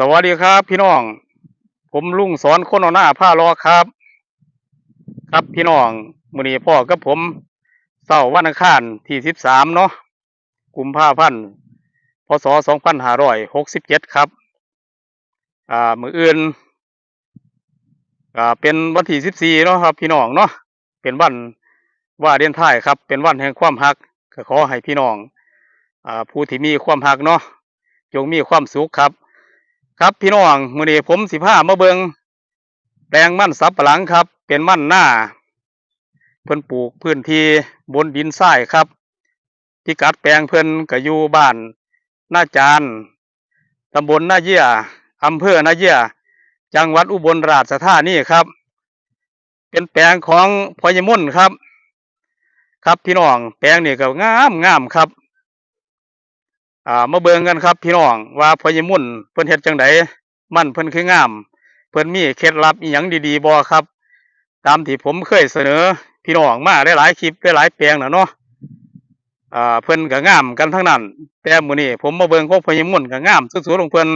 สวัสดีครับ พี่น้อง ผมลุงสอนคนเอาหน้าผ้ารอครับ ครับพี่น้องมือนี้พ่อกับผมเสาร์วันอังคารที่สิบสามเนาะกุมภาพันธ์พศสองพันห้าร้อยหกสิบเจ็ดครับ อ่ามืออื่น อ่าเป็นวันที่สิบสี่เนาะครับ พี่น้องเนาะเป็นวันว่าเดียนท้ายครับ เป็นวันแห่งความฮักก็ขอให้พี่น้อง อ่าผู้ที่มีความฮักเนาะจงมีความสุขครับ ครับพี่น้องมือนี้ผมสิพามาเบิงแปลงมันสับปะหลังครับ เป็นมันหน้า เพิ่นปลูกพื้นที่บนดินทรายครับพิกัดแปลงเพิ่นก็อยู่บ้านหน้าจานตำบลหน้าเยี่ยอำเภอหน้าเยี่ยจังหวัดอุบลราชธานีครับ เป็นแปลงของพอยมุ่นครับ ครับพี่น้องแปลงนี่ก็งามงามครับ อ่ามาเบิ่งกันครับพี่น้องว่าพอยมุ่นเพิ่นเฮ็ดจังไดมันเพิ่นคืองาม เพิ่นมีเคล็ดลับอีหยังดีๆบ่ครับ ตามที่ผมเคยเสนอพี่น้องมาหลายคลิปหลายแปลงแล้วเนาะอ่าเพิ่นก็งามกันทั้งนั้น แต่มื้อนี้ผมมาเบิ่งของพอยมุ่นก็งามสุดๆของเพิ่น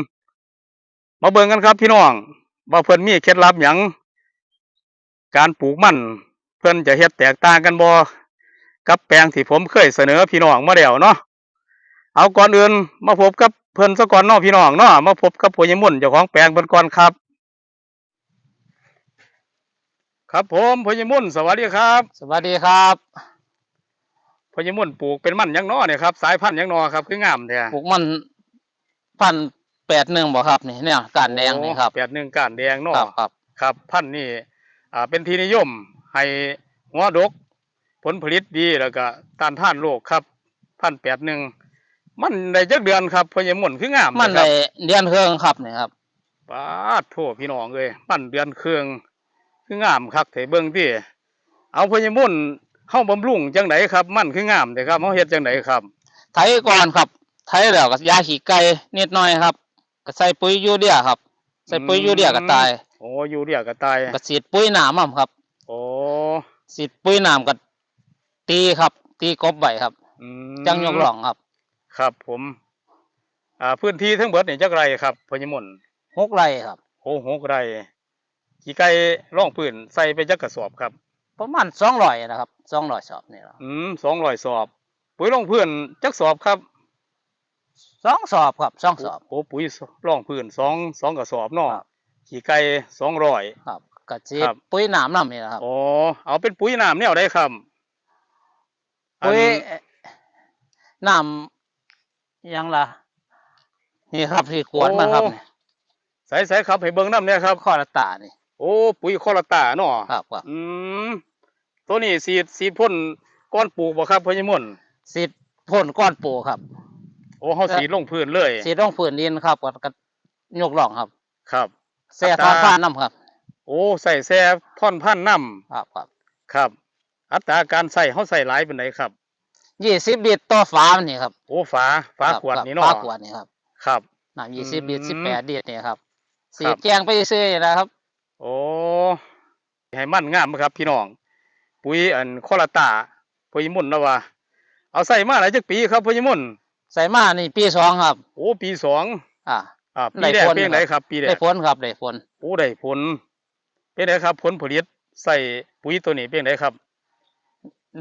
มาเบิ่งกันครับ พี่น้องว่าเพิ่นมีเคล็ดลับหยังการปลูกมันเพิ่นจะเฮ็ดแตกต่างกันบ่กับแปลงที่ผมเคยเสนอพี่น้องมาแล้วเนาะ เอาก่อนอื่นมาพบกับเพิ่นซะก่อนเนาะพี่น้องเนาะมาพบกับพ่อใหญ่มุ่นเจ้าของแปลงเพิ่นก่อนครับ ครับผมพ่อใหญ่มุ่นสวัสดีครับสวัสดีครับพ่อใหญ่มุ่นปลูกเป็นมันหยังน้อเนี่ยครับสายพันธุ์หยังน้อครับคืองามแท้ปลูกมันพันแปดหนึ่งบ่ครับนี่เนี่ยการแดงนี่ครับแปดหนึ่งก้านแดงเนาะครับครับครับ พันธุ์นี่อ่าเป็นที่นิยมให้หัวดก ผลผลิตดีแล้วก็ต้านทานโรคครับพันแปดหนึ่ง มันได้จักเดือนครับพ่อใหญ่มุ่นคืองามมันนะคในรับเดือนเครื่องครับนี่ครับปาดโทษพี่น้องเอ้ยปั้นเดือนเครื่องคืองามคักเถเบิ่งติเอาพญามุ่นเฮาบำรุงจังไดครับ มันคืองามเด้ครับเฮาเฮ็ดจังไดครับ ไถก่อนครับ ไถแล้วก็ยาขี้ไก่นิดหน่อยครับ ก็ใส่ปุ๋ยยูเรียครับ ใส่ปุ๋ยยูเรียก็ตายโอ้อยู่เรียก็ตายก็ฉีดปุ๋ยหนามครับโอ้ฉีดปุ๋ยหนามก็ตีครับ ตีกบไว้ครับอืมจังยกหล่องครับ ครับผมอ่าพื้นที่ทั้งเบิดนี่จักไรครับพญามุ่นหกไร่ครับ โอ้หกไร่กี่ไก่ร่องปืนใส่ไปจักกระสอบครับ ประมาณสองร้อยนะครับสองร้อยสอบนี่แหละอืม200สอบ ปุ๋ยร่องพื้นจักสอบครับสองสอบครับสองสอบ โอ้ปุ๋ยร่องพื้นสองสองกระสอบเนาะครับ ขี้ไก่สองร้อย ครับก็ฉีดครับ ปุ๋ยหนามน้ำนี่นะครับอ๋อเอาเป็นปุ๋ยน้ำแนวได้ครับปุ๋ยอันน้ำ ยังล่ะ นี่ครับที่ขวดมันครับนี่ใส่ใส่ครับให้เบิ่งน้ำเนี่ยครับข้อละตานี่โอ้ปุ๋ยคอลตาเนาะครับครับอืมตัวนี้สีดสีดพ่นก้อนปลูกบ่ครับพ่อใหญ่มุ่นสีดพ่นก้อนปูครับ โอ้เฮาสีดลงพื้นเลย สีดต้องฝืนดินครับกับกับยกหล่องครับ ครับแซ่อัทตราอนฟ้าน้ำครับ โอ้ใส่แซ่ท่อนพันน้ครับครับำครับ อัตราการใส่เฮาใส่หลายปานใดครับ ยี่สิบลิตรต่อฝามันนี่ครับโอ้ฝาฝาครับขวดครับนี่เนาะฝาขวดนี่ครับครับน้ำยี่สิบลิตรอืสิบมแปดลิตรนี่ครับสีครัดบแกงไปซื้อๆนะครับ โอ้ให้มันงามครับ พี่น้อง ปุ๋ยอันคอลตาพ่อใหญ่มุ่นนะว่าเอาใส่มาหลายจักปีครับพ่อใหญ่มุ่นใส่มานี่ปีสองครับ โอ้ปีสองอ่าอ่าปีได้แรกผลเป็นไหนครับครับปีแรได้กผลครับได้ผลโอ้ได้ผลเป็นไหนครับ ผลผลิตใส่ปุ๋ยตัวนี้เป็นไหนครับ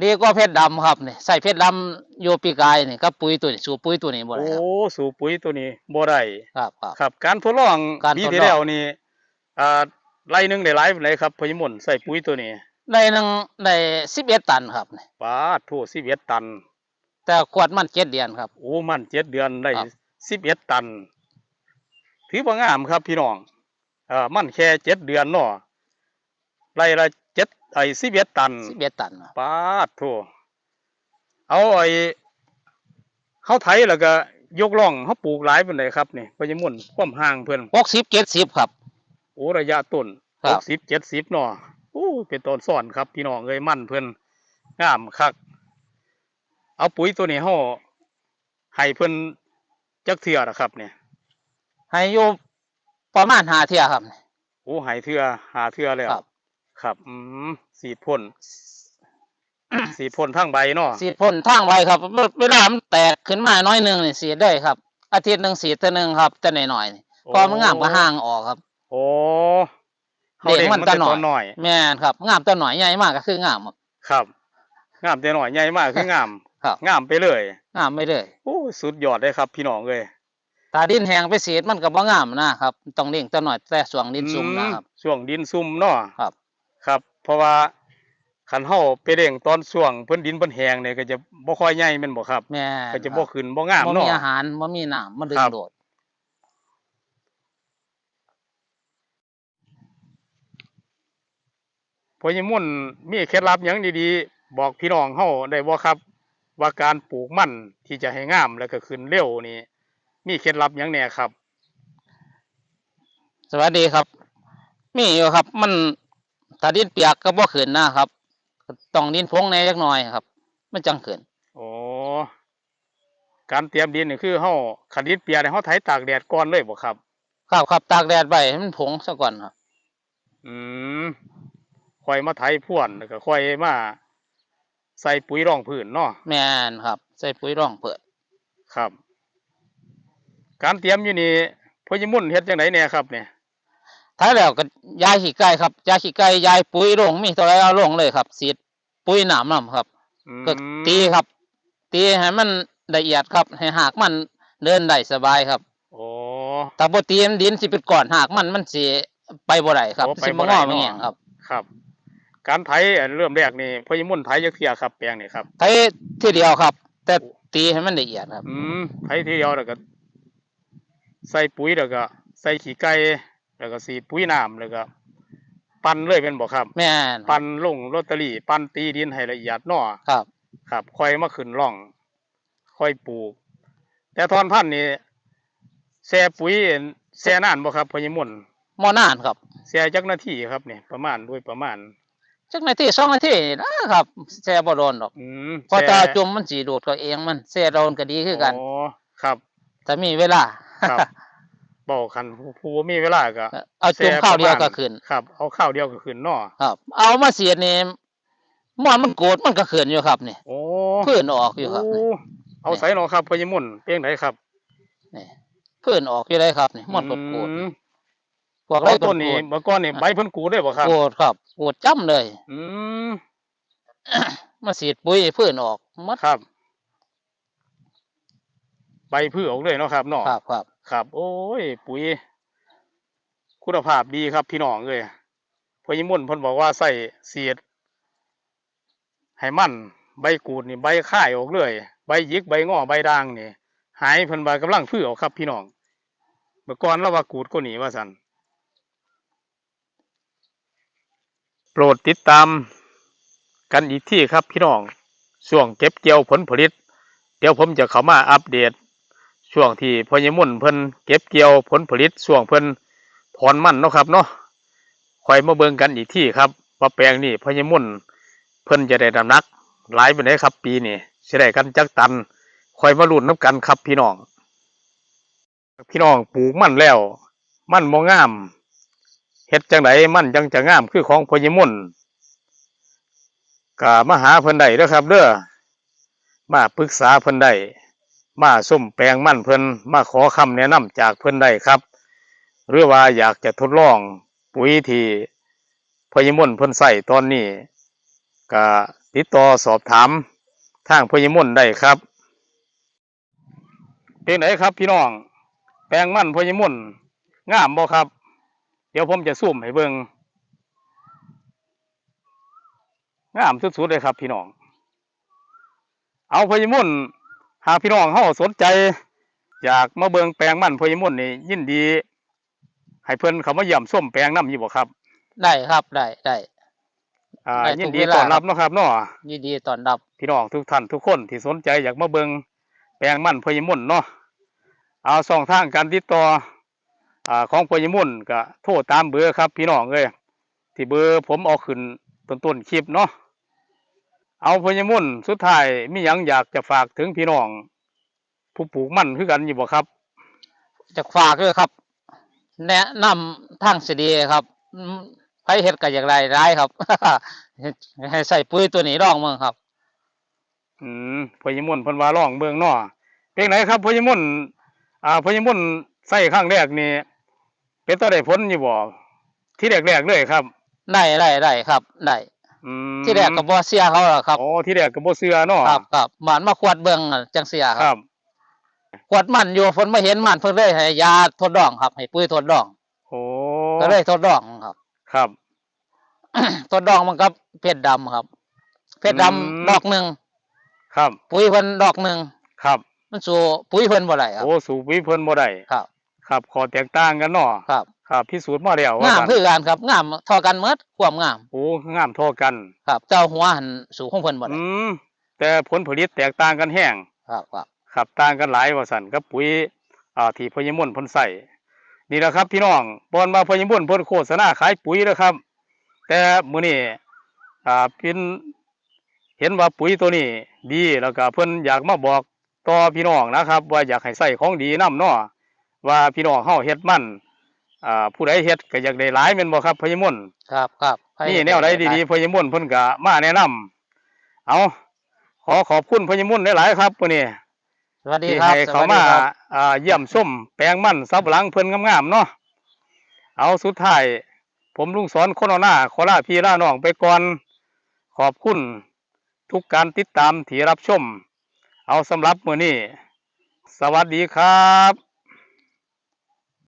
ดีกว่าเพชรดำครับนี่ใส่เพชรดำโยปีกายนี่กับปุ๋ยตัวนี้สูบปุ๋ยตัวนี้บ่ได้โอ้ครับสู่ปุ๋ยตัวนี้บ่ได้ครับครับครับ การทดลองการปีทดลองที่แล้วนี่อ่าไร่หนึงได้หลายปานใดครับพญมนใส่ปุ๋ยตัวนี้ได้หนึ่งได้สิบเอ็ดตันครับนี่ปาดโท11ตัน แต่ขวดมันเจ็ดเดือนครับโอ้มันเจ็ดเดือนได้ครับ11ตันถือว่างามครับพี่น้องอ่ามันแค่เจ็ดเดือนเนาะไร่ละ เจ็ดไอ้11ตันสิบเอ็ดตันครับปาดโถเอาไอ้เขาไถแล้วก็ยกล่องเขาปลูกหลายเป็นไดครับนี่พญมุ่นความห่างเพิ่นหกสิบเจ็ดสิบครับโอ้ระยะต้นครัหบกสิบเจ็ดสิบเนาะโอ้เป็นต้นซ่อนครับพี่น้องเอ้ยมั่นเพิ่นงามคัก เอาปุ๋ยตัวนี้เฮาให้เพิ่นจักเทื่อนะครับเนี่ยให้อยู่ประมาณหาเที่ยครับโอ้ให้เทื่อหาเทื่อแล้วครับ ครับ อืมสีดพ่น สีดพ่นทั้งใบเนาะสีดพ่นทางไวครับเวลามันแตกขึ้นมาน้อยหนึ่งนี่สีดได้ครับ อาทิตย์หนึ่งสีดเท่านึงครับแต่น้อยๆนี่โอ้พอมันงามก็ห่างออกครับ โอ้เขาเด็เด็กกมัมันนตะแต่หน่ตอยอนหน่อย แม่นครับงามตัวหน่อยใหญ่มากก็คืองามครับ ครับ งามแต่หน่อยใหญ่มากคืองามครับ งามไปเลย งามไม่เลยโอ้สุดยอดเลยครับ พี่น้องเลยตาดินแห้งไปเสียดมันก็บ่งามนะครับ ต้องเลี้ยงตัวหน่อยแต่สวงดินซุ่มนะครับอืช่วงดินซุ่มเนาะครับค รับเพราะว่าคันเฮาไปเร่งตอนช่วงเพิ่นดินเพิ่นแห้งเนี่ยก็จะบ่ค่อยใหญ่แม่นบ่ครับแม่นก็จะคบ่รับขึ้นบ่งามบ่มีเนาะอาหารบ่มีน้ำมันดึงครับโดดพอยมุ่นมีเคล็ดลับหยังดีๆ บอกพี่น้องเฮาได้บ่ครับ ว่าการปลูกมันที่จะให้งามแล้วก็ขึ้นเร็วนี่มีเคล็ดลับหยังแหน่ครับ สวัสดีครับ มีอยู่ครับ มัน ถ้าดินเปียกก็บ่ขึ้นนะครับต้องดินพงแหน่จักหน่อยครับมันจังขึ้นโอ้การเตรียมดินนี่คือเฮาคันดินเปียกเนี่ยเฮาไถตากแดดก่อนเลยบ่ครับ ครับครับตากแดดไว้ให้มันผงซะก่อนครับ อืมค่อยมาไถพ่วนแล้วก็ค่อยมาใส่ปุ๋ยรองพื้นเนาะแม่นครับ ใส่ปุ๋ยร่องเปิด ครับ การเตรียมอยู่นี่พอยมุ่นเฮ็ดจังไดแหน่ครับเนี่ย ท้ายแล้วก็ยายขี้ไก่ครับยายขี้ไก่ยายปุ๋ยลงมีเท่าไรเอาลงเลยครับสีดปุ๋ยหนามนํครับอืมก็ตีครับ ตีให้มันละเอียดครับ ให้หากมันเดินได้สบายครับโอ้ถ้าบ่ตีมันดินสิเป็นก้อนหากมันมันสิไปบ่ได้ครับโอ้ไปสิบ่บ่งได้อเนาะไม่แหงครับ ครับ การไถอันเริ่มแรกนี่พอยมุ่นไถจักเที่ยครับแปลงนี่ครับไถทีเดียวครับ แต่ตีให้มันละเอียดครับ อืมไถทีเดียวแล้วก็ ใส่ปุ๋ยแล้วก็ ใส่ขี้ไก่ แล้วก็สีดปุ๋ยน้ำแล้วก็ปั่นเลยเป็นบ่ครับ แม่นปั่นลงลอตเตอรี่ ปั่นตีดินให้ละเอียดเนาะครับ ครับค่อยมาขึ้นร่อง ค่อยปลูก แต่ทอนพันธุ์นี่แช่ปุ๋ยแช่นานบ่ครับพอยมุ่นหมอนานครับแช่จักนาทีครับนี่ประมาณด้วยประมาณจักนาทีสองนาทีนี่นะครับแช่บ่โดนดอกอืมเพอแช่ตาจุ่มมันสิดูดก็เองมันแช่โดนก็ดีคือกันอ๋อครับถ้ามีเวลาครับ บอกคันผู้ผู้บ่มีเวลาก็เอาจุ่มแช่ข้าวเดียวประมก็ณขึ้นครับ เอาข้าวเดียวก็ขึ้นเนาะครับ เอามาเสียดนี่หมอนมันโกรธมันก็ขึ้นอยู่ครับนี่โอ้พื้นออกอยู่ครับโอ้นี่เอาใส่เนาะครับพญมุ่นเพียงไหนครับนี่พื้นออกอยู่ได้ครับนี่หมอนโกรธโกรธอืมพวกเอาไรต้นนี้เมื่อก่อนนี่ใบเพิ่นกูได้บ่ครับโกรธครับโกรธจ้ำเลย อืมมาสีดปุ๋ยพื้นออกหมดครับ ใบพืชออกเลยเนาะครับเนาะครับครับ ครับ โอ้ย ปุ๋ย คุณภาพดีครับพี่น้องเอ้ยพญมุ่นพนบอกว่าใส่เสียดให้มันใบกูดนี่ใบค่ายออกเลยใบยิกใบงอใบด่างนี่หายพิ่นว่ากำลังพืชออกครับ พี่น้องเมื่อก่อนเราว่ากูดก็หนีว่าสันโปรดติดตามกันอีกที่ครับพี่น้องช่วงเก็บเกี่ยวผลผลิต เดี๋ยวผมจะเข้ามาอัปเดต ช่วงที่พญมุ่นเพิ่นเก็บเกี่ยวผลผลิตช่วงเพิ่นถอนมันเนาะครับเนาะคอยมาเบิ่งกันอีกที่ครับว่าแปลงนี้พญมุ่นเพิ่นจะได้นำนักหลายไปไหนครับ ปีนี้สิได้กันจักตันคอยมาลุ้นน้ำกันครับพี่น้อง พี่น้องปลูกมันแล้ว มันบ่งามเฮ็ดจังไดมันจังจะงามคือของพญมุ่นก็มาหาเพิ่นได้เด้อครับเด้อมาปรึกษาเพิ่นได้ มาส้มแปลงมั่นเพิ่นมาขอคำแนะนำจากเพิ่นได้ครับ หรือว่าอยากจะทดลองปุ๋ยที่พญมุ่นเพิ่นใส่ตอนนี้ก็ติดต่อสอบถามทางพญมุ่นได้ครับเป็นไหนครับพี่น้อง แปลงมั่นพญมุ่นงามบ่ครับ เดี๋ยวผมจะซูมให้เบิ่งงามสุดๆเลยครับพี่น้อง เอาพญมุ่น หากพี่น้องเฮาสนใจ อยากมาเบิ่งแปลงมันพญมุ่นนี่ยินดี ให้เพิ่นเขามาเยี่ยมส้มแปลงน้ำอยู่บ่ครับ ได้ครับได้ได้อ่าได้ยิทุนกดีเวลา ต้อนรับครับเนาะครับเนาะยินดีต้อนรับ พี่น้องทุกท่านทุกคนที่สนใจอยากมาเบิงแปลงมันพญมุ่นเนาะเอาสองทางการติดต่ออ่าของพญมุ่นก็โทรตามเบอร์ครับ พี่น้องเลยที่เบอร์ผมเอาขึ้นต้นต้นๆคลิปเนาะ เอาพญมุ่นสุดท้ายมีหยังอยากจะฝากถึงพี่น้อง ผู้ปลูกมันคือกันอยู่บ่ครับจะฝากด้วยครับ แนะนำทางเสดีครับอืมไผเฮ็ดก็อย่างไรร้ายครับ ให้ใส่ปุ๋ยตัวนี้รองเมืองครับ อืมพญมุ่นเพิ่นว่าร้องเบิ่งเนาะเพลงไหนครับพญมุ่นอ่าพญมุ่นใส่ครั้งแรกนี่เป็นตัวได้ผลอยู่บ่ที่แรกๆเลยครับ ได้ได้ได้ครับ ได้ อืมที่แรกก็บ่เสียเขาหรอกครับ โอ้ที่แรกก็บ่เชื่อเนาะครับครับมันมาขวดเบิ่งอะจังเสียคครับรับขวดมันอยู่ฝนมาเห็นมันเพิ่นเลยให้ยาทดลองครับให้ปุ๋ยทดลอง โอ้ก็เลยทดลองครับ ครับ ทดลองมันกับเพชรดำครับ เพชรดำอืม ดอกหนึ่งครับปุ๋ยเพิ่นดอกหนึ่งครับมันสู่ปุ๋ยเพิ่นบ่ได้ครับ โอ้สูบวิเพิ่นบ่ได้ครับ ครับขอแตกต่างกันเนาะครับ ครับพิสูจน์มาแล้วว่างามซั่นคือกันครับงามเท่ากันหมดความงามโอ้งามเท่ากัน ครับเจ้าหัวหันสู่ของเพิ่นบ่ได้อืมแต่ผลผลิตแตกต่างกันแห้งครับครับครับต่างกันหลายว่าซั่นกับปุ๋ยอ่าที่พญมนต์เพิ่นใส่นี่แหละครับพี่น้องบอนมาพญมนต์เพิ่นโฆษณาขายปุ๋ยนะครับ แต่มื้อนี้อ่าเป็นเห็นว่าปุ๋ยตัวนี้ดีแล้วก็เพิ่นอยากมาบอกต่อพี่น้องนะครับ ว่าอยากให้ใส่ของดีนํเนาะว่าพี่น้องเฮาเฮ็ดมัน อ่าผู้ใดเฮ็ดก็อยากได้หลายแม่นบ่ครับพญมนต์ครับครับให้นี่แนวใดดีๆพญมนต์เพิ่นก็มาแนะนำเอาขอขอบคุณพญมนต์หลายๆครับมื้อนี้สวัสดีที่ครับให้สเขาวัสดีมาครับอ่าเยี่ยมชมแปลงมันสับหลังเพิ่นงามๆเนาะเอาสุดท้าย ผมลุงสอนคนเอาหน้าขอลาพี่ลาน้องไปก่อน ขอบคุณทุกการติดตามที่รับชม เอาสำหรับมื้อนี้ สวัสดีครับ